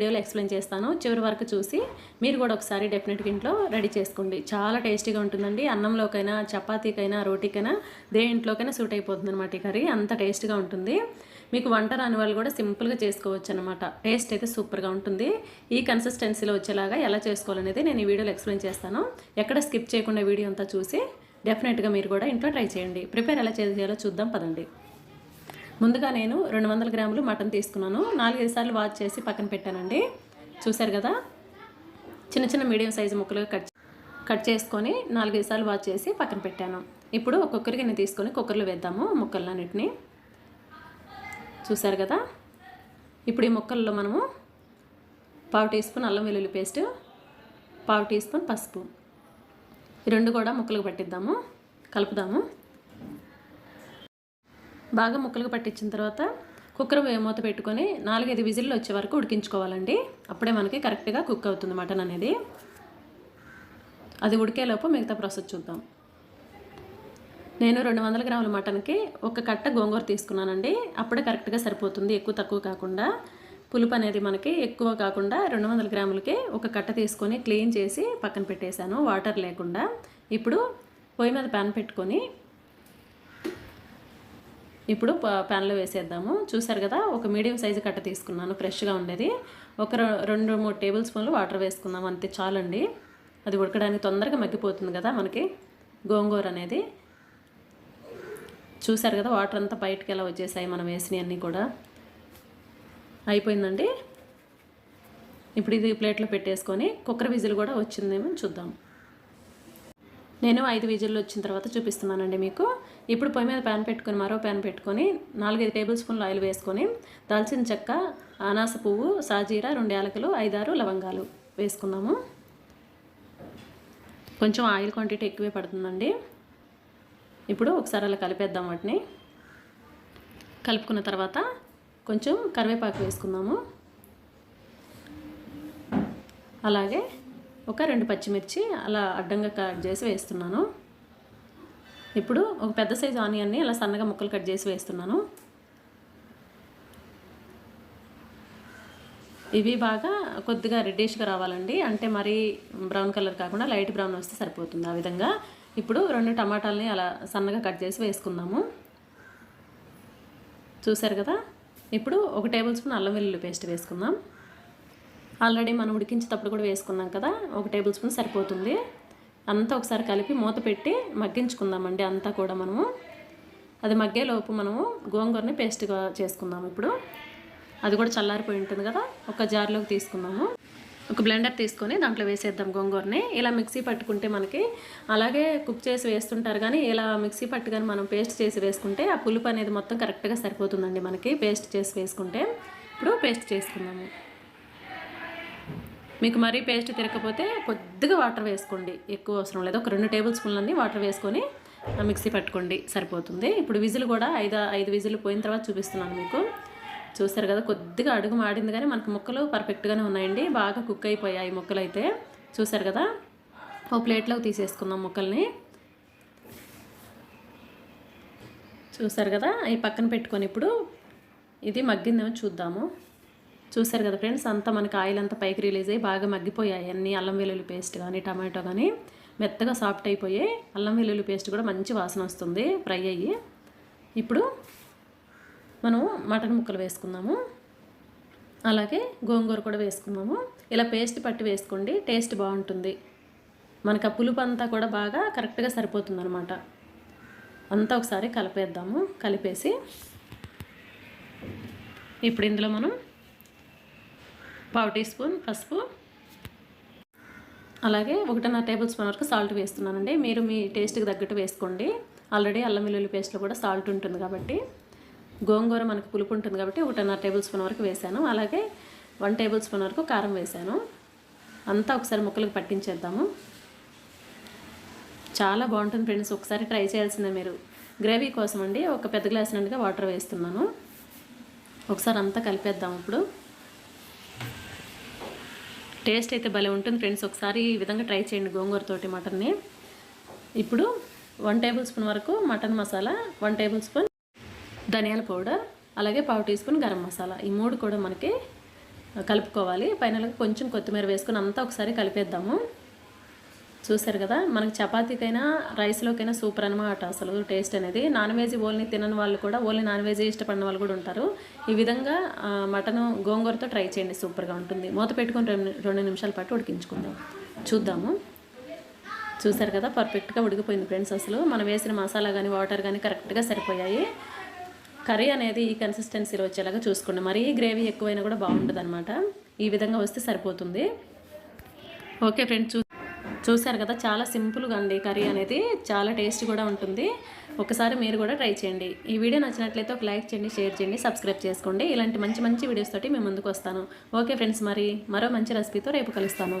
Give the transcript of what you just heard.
వీడియోలో ఎక్స్ప్లెయిన్ చేస్తాను. చివరి వరకు చూసి మీరు కూడా ఒకసారి డెఫినెట్గా ఇంట్లో రెడీ చేసుకోండి. చాలా టేస్టీగా ఉంటుందండి. అన్నంలోకైనా చపాతీకైనా రోటీకైనా దే ఇంట్లోకైనా సూట్ అయిపోతుంది అనమాట ఈ కర్రీ. అంత టేస్ట్గా ఉంటుంది. మీకు వంట రాని వాళ్ళు కూడా సింపుల్గా చేసుకోవచ్చు అనమాట టేస్ట్ అయితే సూపర్గా ఉంటుంది. ఈ కన్సిస్టెన్సీలో వచ్చేలాగా ఎలా చేసుకోవాలనేది నేను ఈ వీడియోలో ఎక్స్ప్లెయిన్ చేస్తాను. ఎక్కడ స్కిప్ చేయకుండా వీడియో అంతా చూసి డెఫినెట్గా మీరు కూడా ఇంట్లో ట్రై చేయండి. ప్రిపేర్ ఎలా చేయాలో చూద్దాం. పదండి. ముందుగా నేను రెండు వందల గ్రాములు మటన్ తీసుకున్నాను. నాలుగైదు సార్లు వాష్ చేసి పక్కన పెట్టానండి. చూశారు కదా? చిన్న చిన్న మీడియం సైజు ముక్కలుగా కట్ కట్ చేసుకొని నాలుగైదు సార్లు వాష్ చేసి పక్కన పెట్టాను. ఇప్పుడు ఒక్కొక్కరికి నేను తీసుకొని కుక్కర్లో వేద్దాము ముక్కలన్నిటిని. చూశారు కదా? ఇప్పుడు ఈ ముక్కల్లో మనము పావు టీ స్పూన్ అల్లం వెల్లుల్లి పేస్ట్ పావు టీ స్పూన్ పసుపు. ఈ రెండు కూడా ముక్కలకు పట్టిద్దాము. కలుపుదాము. బాగా ముక్కలుగా పట్టించిన తర్వాత కుక్కర్ మూత పెట్టుకొని నాలుగైదు విజిల్లు వచ్చే వరకు ఉడికించుకోవాలండి. అప్పుడే మనకి కరెక్ట్గా కుక్ అవుతుంది మటన్ అనేది. అది ఉడికేలోపు మిగతా ప్రాసెస్ చూద్దాం. నేను రెండు వందల గ్రాముల మటన్కి ఒక కట్ట గోంగూర తీసుకున్నానండి. అప్పుడే కరెక్ట్గా సరిపోతుంది ఎక్కువ తక్కువ కాకుండా. పులుపు అనేది మనకి ఎక్కువ కాకుండా రెండు వందల గ్రాములకి ఒక కట్ట తీసుకొని క్లీన్ చేసి పక్కన పెట్టేశాను వాటర్ లేకుండా. ఇప్పుడు పొయ్యి మీద ప్యాన్ పెట్టుకొని ఇప్పుడు ప్యాన్లో వేసేద్దాము. చూసారు కదా ఒక మీడియం సైజు కట్ట తీసుకున్నాను ఫ్రెష్గా ఉండేది. ఒక రెండు మూడు టేబుల్ స్పూన్లు వాటర్ వేసుకుందాం అంతే చాలండి. అది ఉడకడానికి తొందరగా మగ్గిపోతుంది కదా మనకి గోంగూర అనేది. చూసారు కదా వాటర్ అంతా బయటకు ఎలా వచ్చేసాయి మనం వేసినవన్నీ కూడా. అయిపోయిందండి. ఇప్పుడు ఇది ప్లేట్లో పెట్టేసుకొని కుక్కర్ విజిల్ కూడా వచ్చిందేమో చూద్దాం. నేను ఐదు విజిల్లు వచ్చిన తర్వాత చూపిస్తున్నానండి మీకు. ఇప్పుడు పొయ్యి మీద ప్యాన్ పెట్టుకొని మరో ప్యాన్ పెట్టుకొని నాలుగైదు టేబుల్ స్పూన్లు ఆయిల్ వేసుకొని దాల్చిన చెక్క అనాస పువ్వు సాజీరా రెండు యాలకులు ఐదారు లవంగాలు వేసుకున్నాము. కొంచెం ఆయిల్ క్వాంటిటీ ఎక్కువే పడుతుందండి. ఇప్పుడు ఒకసారి అలా కలిపేద్దాం వాటిని. కలుపుకున్న తర్వాత కొంచెం కరివేపాకు వేసుకుందాము అలాగే ఒక రెండు పచ్చిమిర్చి అలా అడ్డంగా కట్ చేసి వేస్తున్నాను. ఇప్పుడు ఒక పెద్ద సైజు ఆనియన్ని అలా సన్నగా ముక్కలు కట్ చేసి వేస్తున్నాను. ఇవి బాగా కొద్దిగా రెడ్డిష్గా రావాలండి. అంటే మరీ బ్రౌన్ కలర్ కాకుండా లైట్ బ్రౌన్ వస్తే సరిపోతుంది ఆ విధంగా. ఇప్పుడు రెండు టమాటాలని అలా సన్నగా కట్ చేసి వేసుకుందాము. చూసారు కదా? ఇప్పుడు ఒక టేబుల్ స్పూన్ అల్లం వెల్లుల్లి పేస్ట్ వేసుకుందాం. ఆల్రెడీ మనం ఉడికించేటప్పుడు కూడా వేసుకున్నాం కదా ఒక టేబుల్ స్పూన్ సరిపోతుంది. అంతా ఒకసారి కలిపి మూత పెట్టి మగ్గించుకుందామండి అంతా కూడా మనము. అది మగ్గేలోపు మనము గోంగూరని పేస్ట్గా చేసుకుందాం ఇప్పుడు. అది కూడా చల్లారిపోయి ఉంటుంది కదా ఒక జార్లోకి తీసుకుందాము. ఒక బ్లెండర్ తీసుకొని దాంట్లో వేసేద్దాం గోంగూరని. ఇలా మిక్సీ పట్టుకుంటే మనకి అలాగే కుక్ చేసి వేస్తుంటారు కానీ ఇలా మిక్సీ పట్టు కానీ మనం పేస్ట్ చేసి వేసుకుంటే ఆ పులుపు అనేది మొత్తం కరెక్ట్గా సరిపోతుందండి మనకి పేస్ట్ చేసి వేసుకుంటే. ఇప్పుడు పేస్ట్ చేసుకుందాము. మీకు మరీ పేస్ట్ తిరగకపోతే కొద్దిగా వాటర్ వేసుకోండి. ఎక్కువ అవసరం లేదు. ఒక రెండు టేబుల్ స్పూన్లన్నీ వాటర్ వేసుకొని మిక్సీ పట్టుకోండి. సరిపోతుంది. ఇప్పుడు విజిల్ కూడా ఐదు ఐదు విజిల్ పోయిన తర్వాత చూపిస్తున్నాను మీకు. చూస్తారు కదా కొద్దిగా అడుగు మాడింది కానీ మనకు ముక్కలు పర్ఫెక్ట్గానే ఉన్నాయండి. బాగా కుక్ అయిపోయాయి ముక్కలు అయితే చూసారు కదా ఓ ప్లేట్లోకి తీసేసుకుందాం ముక్కల్ని. చూసారు కదా ఈ పక్కన పెట్టుకొని ఇప్పుడు ఇది మగ్గిందేమో చూద్దాము. చూసారు కదా ఫ్రెండ్స్ అంతా మనకి ఆయిల్ అంతా పైకి రిలీజ్ అయ్యి బాగా మగ్గిపోయాయి. అన్ని అల్లం వెల్లుల్లి పేస్ట్ కానీ టమాటో కానీ మెత్తగా సాఫ్ట్ అయిపోయాయి. అల్లం వెల్లుల్లి పేస్ట్ కూడా మంచి వాసన వస్తుంది ఫ్రై అయ్యి. ఇప్పుడు మనము మటన్ ముక్కలు వేసుకుందాము. అలాగే గోంగూర కూడా వేసుకుందాము. ఇలా పేస్ట్ పట్టి వేసుకోండి టేస్ట్ బాగుంటుంది. మనకు ఆ పులుపు అంతా కూడా బాగా కరెక్ట్గా సరిపోతుంది అనమాట అంతా ఒకసారి కలిపేద్దాము కలిపేసి. ఇప్పుడు ఇందులో మనం పావు టీ స్పూన్ పసుపు. అలాగే ఒకటిన్నర టేబుల్ స్పూన్ వరకు సాల్ట్ వేస్తున్నానండి. మీరు మీ టేస్ట్కి తగ్గట్టు వేసుకోండి. ఆల్రెడీ అల్లం వెల్లుల్లి పేస్ట్లో కూడా సాల్ట్ ఉంటుంది కాబట్టి. గోంగూర మనకు పులుపు ఉంటుంది కాబట్టి ఒకటిన్నర టేబుల్ స్పూన్ వరకు వేసాను. అలాగే వన్ టేబుల్ స్పూన్ వరకు కారం వేసాను. అంతా ఒకసారి ముక్కలకు పట్టించేద్దాము. చాలా బాగుంటుంది ఫ్రెండ్స్. ఒకసారి ట్రై చేయాల్సిందే మీరు. గ్రేవీ కోసం అండి. ఒక పెద్ద గ్లాస్ నిండుగా వాటర్ వేస్తున్నాను. ఒకసారి అంతా కలిపేద్దాం ఇప్పుడు. టేస్ట్ అయితే భలే ఉంటుంది ఫ్రెండ్స్. ఒకసారి ఈ విధంగా ట్రై చేయండి గోంగూరతోటి మటన్ని. ఇప్పుడు వన్ టేబుల్ స్పూన్ వరకు mutton masala one tablespoon ధనియాల పౌడర్ అలాగే పావు టీ స్పూన్ గరం మసాలా. ఈ మూడు కూడా మనకి కలుపుకోవాలి. పైన కొంచెం కొత్తిమీర వేసుకుని అంతా ఒకసారి కలిపేద్దాము. చూసారు కదా మనకి చపాతీకైనా రైస్లోకైనా సూపర్ అనమాట అసలు టేస్ట్ అనేది. నాన్ వెజ్ ఓన్లీ తినని వాళ్ళు కూడా ఓన్లీ నాన్ వెజ్ ఇష్టపడిన వాళ్ళు కూడా ఉంటారు. ఈ విధంగా మటను గోంగూరతో ట్రై చేయండి సూపర్గా ఉంటుంది. మూత పెట్టుకొని రెండు రెండు నిమిషాల పాటు ఉడికించుకుందాం. చూద్దాము. చూసారు కదా పర్ఫెక్ట్గా ఉడికిపోయింది ఫ్రెండ్స్ అసలు. మనం వేసిన మసాలా కానీ వాటర్ కానీ కరెక్ట్గా సరిపోయాయి. కర్రీ అనేది ఈ కన్సిస్టెన్సీలో వచ్చేలాగా చూసుకోండి. మరీ గ్రేవీ ఎక్కువైనా కూడా బాగుంటుంది ఈ విధంగా వస్తే సరిపోతుంది. ఓకే ఫ్రెండ్స్ చూ చూసారు కదా చాలా సింపుల్గా అండి కర్రీ అనేది. చాలా టేస్ట్ కూడా ఉంటుంది. ఒకసారి మీరు కూడా ట్రై చేయండి. ఈ వీడియో నచ్చినట్లయితే ఒక లైక్ చేయండి షేర్ చేయండి సబ్స్క్రైబ్ చేసుకోండి. ఇలాంటి మంచి మంచి వీడియోస్ తోటి మేము ముందుకు వస్తాను. ఓకే ఫ్రెండ్స్ మరి మరో మంచి రెసిపీతో రేపు కలుస్తాను.